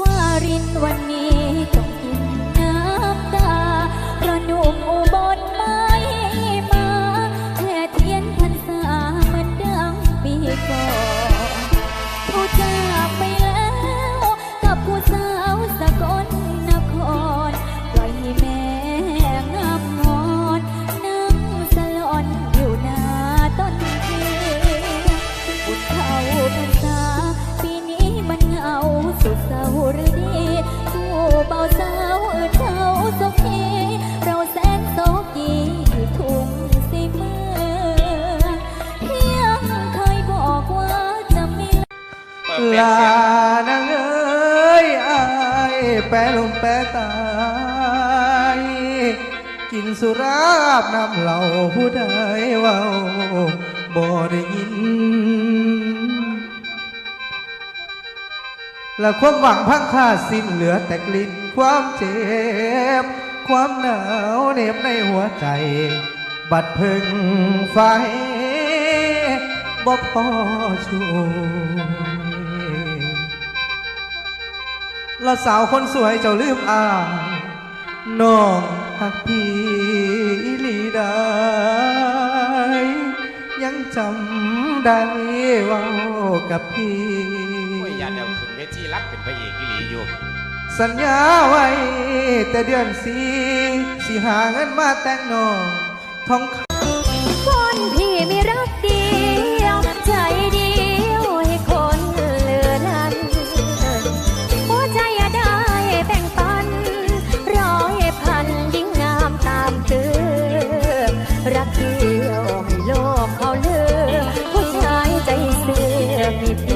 วารินวัน เปิดเพลางเสียงนางเอ้ยอายแปรลมแปรตาย กินสุราบน้ำเหล่าผู้ใดเว้าบ่ได้ยิน และความหวังพังค่าสิ้นเหลือแต่กลิ่นความเจ็บ ความหนาวเหน็บในหัวใจ บัดพึงไฟบ่พอช่วย ละสาวคนสวยเจ้าลืมอายน้องหักพี่อีหลีได้ยังจำได้เว่ากับพี่โอ้ยอย่าเดาขึ้นเวทีรับเป็นพระเอกอีหลีอยู่สัญญาไว้แต่เดือนสีสิหาเงินมาแต่งน้องทองค ที่ยวให้โลกเขาเลือกผู้ชายใจเสือมีเพีย